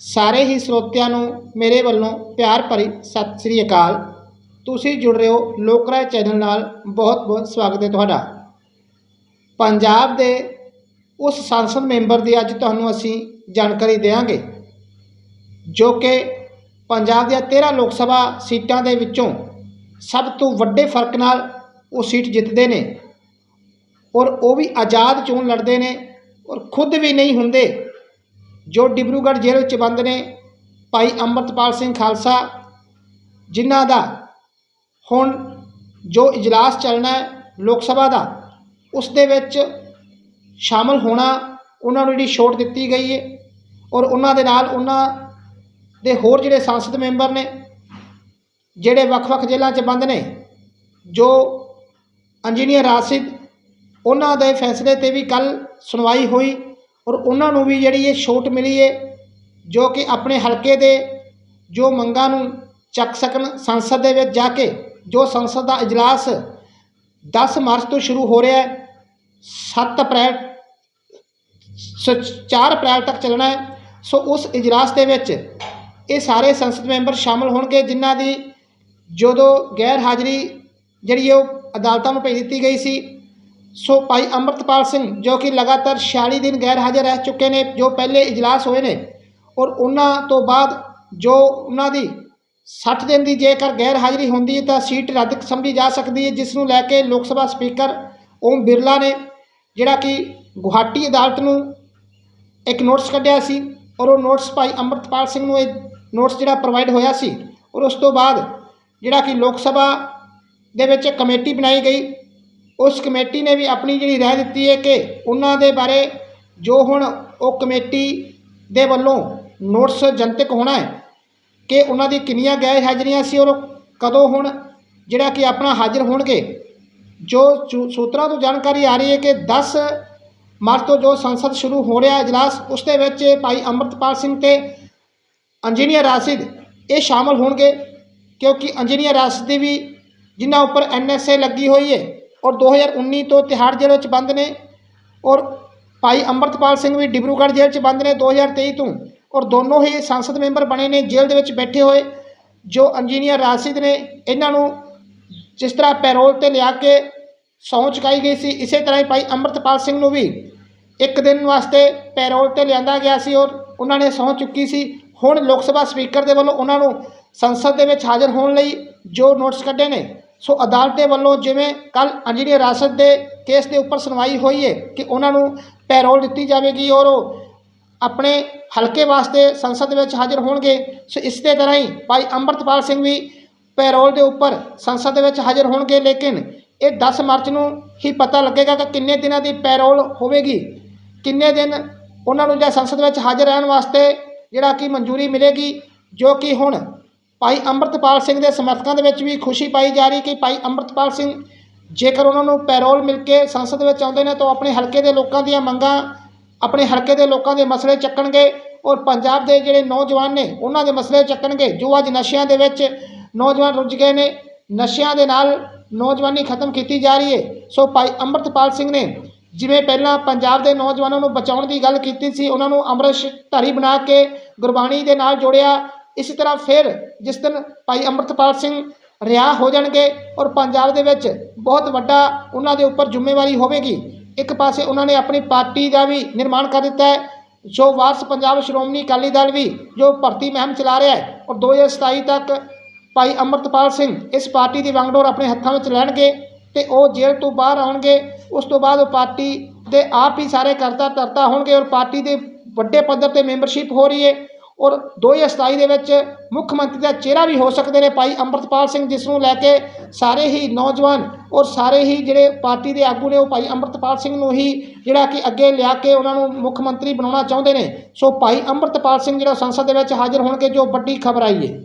ਸਾਰੇ ਹੀ ਸਰੋਤਿਆਂ ਨੂੰ ਮੇਰੇ ਵੱਲੋਂ ਪਿਆਰ ਭਰੀ ਸਤਿ ਸ੍ਰੀ ਅਕਾਲ। ਤੁਸੀਂ ਜੁੜ ਰਹੇ ਹੋ ਲੋਕ ਰਾਏ ਚੈਨਲ ਨਾਲ ਬਹੁਤ ਬਹੁਤ ਸਵਾਗਤ ਹੈ ਤੁਹਾਡਾ। ਪੰਜਾਬ ਦੇ ਉਸ ਸੰਸਦ ਮੈਂਬਰ ਦੀ ਅੱਜ ਤੁਹਾਨੂੰ ਅਸੀਂ ਜਾਣਕਾਰੀ ਦੇਵਾਂਗੇ, ਜੋ ਕਿ ਪੰਜਾਬ ਦੀਆਂ 13 ਲੋਕ ਸਭਾ ਸੀਟਾਂ ਦੇ ਵਿੱਚੋਂ ਸਭ ਤੋਂ ਵੱਡੇ ਫ਼ਰਕ ਨਾਲ ਉਹ ਸੀਟ ਜਿੱਤਦੇ ਨੇ ਔਰ ਉਹ ਵੀ ਆਜ਼ਾਦ ਚੋਣ ਲੜਦੇ ਨੇ ਔਰ ਖੁਦ ਵੀ ਨਹੀਂ ਹੁੰਦੇ ਜੋ ਡਿਬਰੂਗੜ੍ਹ ਜੇਲ੍ਹ ਵਿੱਚ ਬੰਦ ਨੇ, ਭਾਈ ਅੰਮ੍ਰਿਤਪਾਲ ਸਿੰਘ ਖਾਲਸਾ, ਜਿਨ੍ਹਾਂ ਦਾ ਹੁਣ ਜੋ ਇਜਲਾਸ ਚੱਲਣਾ ਹੈ ਲੋਕ ਸਭਾ ਦਾ, ਉਸ ਦੇ ਵਿੱਚ ਸ਼ਾਮਲ ਹੋਣਾ ਉਹਨਾਂ ਨੂੰ ਜਿਹੜੀ ਛੋਟ ਦਿੱਤੀ ਗਈ ਹੈ ਔਰ ਉਹਨਾਂ ਦੇ ਨਾਲ ਉਹਨਾਂ ਦੇ ਹੋਰ ਜਿਹੜੇ ਸੰਸਦ ਮੈਂਬਰ ਨੇ, ਜਿਹੜੇ ਵੱਖ-ਵੱਖ ਜੇਲ੍ਹਾਂ 'ਚ ਬੰਦ ਨੇ, ਜੋ ਇੰਜੀਨੀਅਰ ਆਸਿਦ ਉਹਨਾਂ ਦੇ ਫੈਸਲੇ ਤੇ ਵੀ ਕੱਲ ਸੁਣਵਾਈ ਹੋਈ ਔਰ ਉਹਨਾਂ ਨੂੰ ਵੀ ਜਿਹੜੀ ਇਹ ਛੋਟ ਮਿਲੀ ਹੈ ਜੋ ਕਿ ਆਪਣੇ ਹਲਕੇ ਦੇ ਜੋ ਮੰਗਾਂ ਨੂੰ ਚੱਕ ਸਕਣ ਸੰਸਦ ਦੇ ਵਿੱਚ ਜਾ ਕੇ, ਜੋ ਸੰਸਦ ਦਾ ਇਜਲਾਸ 10 ਮਾਰਚ ਤੋਂ ਸ਼ੁਰੂ ਹੋ ਰਿਹਾ ਹੈ 7 ਅਪ੍ਰੈਲ, ਸੋ 4 ਅਪ੍ਰੈਲ ਤੱਕ ਚੱਲਣਾ ਹੈ। ਸੋ ਉਸ ਇਜਲਾਸ ਦੇ ਵਿੱਚ ਇਹ ਸਾਰੇ ਸੰਸਦ ਮੈਂਬਰ ਸ਼ਾਮਲ ਹੋਣਗੇ, ਜਿਨ੍ਹਾਂ ਦੀ ਜਦੋਂ ਗੈਰ ਹਾਜ਼ਰੀ ਜਿਹੜੀ ਉਹ ਅਦਾਲਤਾਂ ਨੂੰ ਭੇਜ ਦਿੱਤੀ ਗਈ ਸੀ। ਸੋ ਭਾਈ ਅੰਮ੍ਰਿਤਪਾਲ ਸਿੰਘ ਜੋ ਕਿ ਲਗਾਤਾਰ 46 ਦਿਨ ਗੈਰ ਹਾਜ਼ਰ ਰਹਿ ਚੁੱਕੇ ਨੇ, ਜੋ ਪਹਿਲੇ ਇਜਲਾਸ ਹੋਏ ਨੇ ਔਰ ਉਹਨਾਂ ਤੋਂ ਬਾਅਦ ਜੋ ਉਹਨਾਂ ਦੀ 60 ਦਿਨ ਦੀ ਜੇਕਰ ਗੈਰ ਹਾਜ਼ਰੀ ਹੁੰਦੀ ਹੈ ਤਾਂ ਸੀਟ ਰੱਦ ਸਮਝੀ ਜਾ ਸਕਦੀ ਹੈ, ਜਿਸ ਨੂੰ ਲੈ ਕੇ ਲੋਕ ਸਭਾ ਸਪੀਕਰ ਓਮ ਬਿਰਲਾ ਨੇ ਜਿਹੜਾ ਕਿ ਗੁਹਾਟੀ ਅਦਾਲਤ ਨੂੰ ਇੱਕ ਨੋਟਿਸ ਕੱਢਿਆ ਸੀ ਔਰ ਉਹ ਨੋਟਿਸ ਭਾਈ ਅੰਮ੍ਰਿਤਪਾਲ ਸਿੰਘ ਨੂੰ ਇਹ ਨੋਟਿਸ ਜਿਹੜਾ ਪ੍ਰੋਵਾਈਡ ਹੋਇਆ ਸੀ ਔਰ ਉਸ ਤੋਂ ਬਾਅਦ ਜਿਹੜਾ ਕਿ ਲੋਕ ਸਭਾ ਦੇ ਵਿੱਚ ਕਮੇਟੀ ਬਣਾਈ ਗਈ ਉਸ ਕਮੇਟੀ ਨੇ ਵੀ ਆਪਣੀ ਜਿਹੜੀ ਰਾਏ ਦਿੱਤੀ ਹੈ ਕਿ ਉਹਨਾਂ ਦੇ ਬਾਰੇ ਜੋ ਹੁਣ ਉਹ ਕਮੇਟੀ ਦੇ ਵੱਲੋਂ ਨੋਟਿਸ ਜਨਤਕ ਹੋਣਾ ਹੈ ਕਿ ਉਹਨਾਂ ਦੀ ਕਿੰਨੀਆਂ ਗੈਰ ਹਾਜ਼ਰੀਆਂ ਸੀ ਔਰ ਉਹ ਕਦੋਂ ਹੁਣ ਜਿਹੜਾ ਕਿ ਆਪਣਾ ਹਾਜ਼ਰ ਹੋਣਗੇ, ਜੋ ਸੂ- ਸੂਤਰਾਂ ਤੋਂ ਜਾਣਕਾਰੀ ਆ ਰਹੀ ਹੈ ਕਿ 10 ਮਾਰਚ ਤੋਂ ਜੋ ਸੰਸਦ ਸ਼ੁਰੂ ਹੋ ਰਿਹਾ ਇਜਲਾਸ, ਉਸ ਦੇ ਵਿੱਚ ਭਾਈ ਅੰਮ੍ਰਿਤਪਾਲ ਸਿੰਘ ਤੇ ਇੰਜੀਨੀਅਰ ਰਾਸਿਦ ਇਹ ਸ਼ਾਮਲ ਹੋਣਗੇ ਕਿਉਂਕਿ ਇੰਜੀਨੀਅਰ ਰਾਸਿਦ ਦੀ ਵੀ ਜਿਨ੍ਹਾਂ ਉੱਪਰ ਐਨਐਸਏ ਲੱਗੀ ਹੋਈ ਹੈ ਔਰ 2019 ਤੋਂ ਤਿਹਾੜ ਜੇਲ੍ਹ ਵਿੱਚ ਬੰਦ ਨੇ ਔਰ ਭਾਈ ਅੰਮ੍ਰਿਤਪਾਲ ਸਿੰਘ ਵੀ ਡਿਬਰੂਗੜ੍ਹ ਜੇਲ੍ਹ 'ਚ ਬੰਦ ਨੇ 2023 ਤੋਂ ਔਰ ਦੋਨੋਂ ਹੀ ਸੰਸਦ ਮੈਂਬਰ ਬਣੇ ਨੇ, ਜੇਲ੍ਹ ਦੇ ਵਿੱਚ ਬੈਠੇ ਹੋਏ, ਜੋ ਇੰਜੀਨੀਅਰ ਰਾਸਿਦ ਨੇ, ਇਹਨਾਂ ਨੂੰ ਜਿਸ ਤਰ੍ਹਾਂ ਪੈਰੋਲ ਤੇ ਲਿਆ ਕੇ ਸਹੁੰ ਚੁਕਾਈ ਗਈ ਸੀ, ਇਸੇ ਤਰ੍ਹਾਂ ਹੀ ਭਾਈ ਅੰਮ੍ਰਿਤਪਾਲ ਸਿੰਘ ਨੂੰ ਵੀ ਇੱਕ ਦਿਨ ਵਾਸਤੇ ਪੈਰੋਲ ਤੇ ਲਿਆਂਦਾ ਗਿਆ ਸੀ ਔਰ ਉਹਨਾਂ ਨੇ ਸਹੁੰ ਚੁੱਕੀ ਸੀ। ਹੁਣ ਲੋਕ ਸਭਾ ਸਪੀਕਰ ਦੇ ਵੱਲੋਂ ਉਹਨਾਂ ਨੂੰ ਸੰਸਦ ਦੇ ਵਿੱਚ ਹਾਜ਼ਰ ਹੋਣ ਲਈ ਜੋ ਨੋਟਿਸ ਕੱਢੇ ਨੇ ਸੋ ਅਦਾਲਤ ਦੇ ਵੱਲੋਂ ਜਿਵੇਂ ਕੱਲ ਇੰਜੀਨੀਅਰ ਹਿਰਾਸਤ ਦੇ ਕੇਸ ਦੇ ਉੱਪਰ ਸੁਣਵਾਈ ਹੋਈ ਹੈ ਕਿ ਉਹਨਾਂ ਨੂੰ ਪੈਰੋਲ ਦਿੱਤੀ ਜਾਵੇਗੀ ਔਰ ਉਹ ਆਪਣੇ ਹਲਕੇ ਵਾਸਤੇ ਸੰਸਦ ਵਿੱਚ ਹਾਜ਼ਰ ਹੋਣਗੇ, ਸੋ ਇਸੇ ਤਰ੍ਹਾਂ ਹੀ ਭਾਈ ਅੰਮ੍ਰਿਤਪਾਲ ਸਿੰਘ ਵੀ ਪੈਰੋਲ ਦੇ ਉੱਪਰ ਸੰਸਦ ਦੇ ਵਿੱਚ ਹਾਜ਼ਰ ਹੋਣਗੇ, ਲੇਕਿਨ ਇਹ 10 ਮਾਰਚ ਨੂੰ ਹੀ ਪਤਾ ਲੱਗੇਗਾ ਕਿ ਕਿੰਨੇ ਦਿਨਾਂ ਦੀ ਪੈਰੋਲ ਹੋਵੇਗੀ, ਕਿੰਨੇ ਦਿਨ ਉਹਨਾਂ ਨੂੰ ਜਾਂ ਸੰਸਦ ਵਿੱਚ ਹਾਜ਼ਰ ਰਹਿਣ ਵਾਸਤੇ ਜਿਹੜਾ ਕਿ ਮਨਜ਼ੂਰੀ ਮਿਲੇਗੀ, ਜੋ ਕਿ ਹੁਣ ਭਾਈ ਅੰਮ੍ਰਿਤਪਾਲ ਸਿੰਘ ਦੇ ਸਮਰਥਕਾਂ ਦੇ ਵਿੱਚ ਵੀ ਖੁਸ਼ੀ ਪਾਈ ਜਾ ਰਹੀ ਕਿ ਭਾਈ ਅੰਮ੍ਰਿਤਪਾਲ ਸਿੰਘ ਜੇਕਰ ਉਹਨਾਂ ਨੂੰ ਪੈਰੋਲ ਮਿਲ ਕੇ ਸੰਸਦ ਵਿੱਚ ਆਉਂਦੇ ਨੇ ਤਾਂ ਉਹ ਆਪਣੇ ਹਲਕੇ ਦੇ ਲੋਕਾਂ ਦੀਆਂ ਮੰਗਾਂ, ਆਪਣੇ ਹਲਕੇ ਦੇ ਲੋਕਾਂ ਦੇ ਮਸਲੇ ਚੱਕਣਗੇ ਔਰ ਪੰਜਾਬ ਦੇ ਜਿਹੜੇ ਨੌਜਵਾਨ ਨੇ ਉਹਨਾਂ ਦੇ ਮਸਲੇ ਚੱਕਣਗੇ, ਜੋ ਅੱਜ ਨਸ਼ਿਆਂ ਦੇ ਵਿੱਚ ਨੌਜਵਾਨ ਰੁੱਝ ਗਏ ਨੇ, ਨਸ਼ਿਆਂ ਦੇ ਨਾਲ ਨੌਜਵਾਨੀ ਖਤਮ ਕੀਤੀ ਜਾ ਰਹੀ ਹੈ। ਸੋ ਭਾਈ ਅੰਮ੍ਰਿਤਪਾਲ ਸਿੰਘ ਨੇ ਜਿਵੇਂ ਪਹਿਲਾਂ ਪੰਜਾਬ ਦੇ ਨੌਜਵਾਨਾਂ ਨੂੰ ਬਚਾਉਣ ਦੀ ਗੱਲ ਕੀਤੀ ਸੀ, ਉਹਨਾਂ ਨੂੰ ਅੰਮ੍ਰਿਤ ਧਾਰੀ ਬਣਾ ਕੇ ਗੁਰਬਾਣੀ ਦੇ ਨਾਲ ਜੋੜਿਆ ਇਸੇ ਤਰ੍ਹਾਂ ਫਿਰ ਜਿਸ ਦਿਨ ਭਾਈ ਅੰਮ੍ਰਿਤਪਾਲ ਸਿੰਘ ਰਿਹਾ ਹੋ ਜਾਣਗੇ ਔਰ ਪੰਜਾਬ ਦੇ ਵਿੱਚ ਬਹੁਤ ਵੱਡਾ ਉਹਨਾਂ ਦੇ ਉੱਪਰ ਜ਼ਿੰਮੇਵਾਰੀ ਹੋਵੇਗੀ, ਇੱਕ ਪਾਸੇ ਉਹਨਾਂ ਨੇ ਆਪਣੀ ਪਾਰਟੀ ਦਾ ਵੀ ਨਿਰਮਾਣ ਕਰ ਦਿੱਤਾ ਹੈ, ਜੋ ਵਾਰਸ ਪੰਜਾਬ ਸ਼੍ਰੋਮਣੀ ਅਕਾਲੀ ਦਲ ਵੀ ਜੋ ਭਰਤੀ ਮਹਿਮ ਚਲਾ ਰਿਹਾ ਹੈ ਔਰ 2027 ਤੱਕ ਭਾਈ ਅੰਮ੍ਰਿਤਪਾਲ ਸਿੰਘ ਇਸ ਪਾਰਟੀ ਦੀ ਵਾਂਗਡੋਰ ਆਪਣੇ ਹੱਥਾਂ ਵਿੱਚ ਲੈਣਗੇ ਤੇ ਉਹ ਜੇਲ੍ਹ ਤੋਂ ਬਾਹਰ ਆਉਣਗੇ, ਉਸ ਤੋਂ ਬਾਅਦ ਉਹ ਪਾਰਟੀ ਦੇ ਆਪ ਹੀ ਸਾਰੇ ਕਰਤਾ ਧਰਤਾ ਹੋਣਗੇ ਔਰ ਪਾਰਟੀ ਦੇ ਵੱਡੇ ਪੱਧਰ ਤੇ ਮੈਂਬਰਸ਼ਿਪ ਹੋ ਰਹੀ ਹੈ। ਔਰ 2027 ਦੇ ਵਿੱਚ ਮੁੱਖ ਮੰਤਰੀ ਦਾ ਚਿਹਰਾ ਵੀ ਹੋ ਸਕਦੇ ਨੇ ਭਾਈ ਅੰਮ੍ਰਿਤਪਾਲ ਸਿੰਘ, ਜਿਸ ਨੂੰ ਲੈ ਕੇ ਸਾਰੇ ਹੀ ਨੌਜਵਾਨ ਔਰ ਸਾਰੇ ਹੀ ਜਿਹੜੇ ਪਾਰਟੀ ਦੇ ਆਗੂ ਨੇ, ਉਹ ਭਾਈ ਅੰਮ੍ਰਿਤਪਾਲ ਸਿੰਘ ਨੂੰ ਹੀ ਜਿਹੜਾ ਕਿ ਅੱਗੇ ਲਿਆ ਕੇ ਉਹਨਾਂ ਨੂੰ ਮੁੱਖ ਮੰਤਰੀ ਬਣਾਉਣਾ ਚਾਹੁੰਦੇ ਨੇ। ਸੋ ਭਾਈ ਅੰਮ੍ਰਿਤਪਾਲ ਸਿੰਘ ਜਿਹੜਾ ਸੰਸਦ ਦੇ ਵਿੱਚ ਹਾਜ਼ਰ ਹੋਣਗੇ, ਜੋ ਵੱਡੀ ਖਬਰ ਆਈ ਹੈ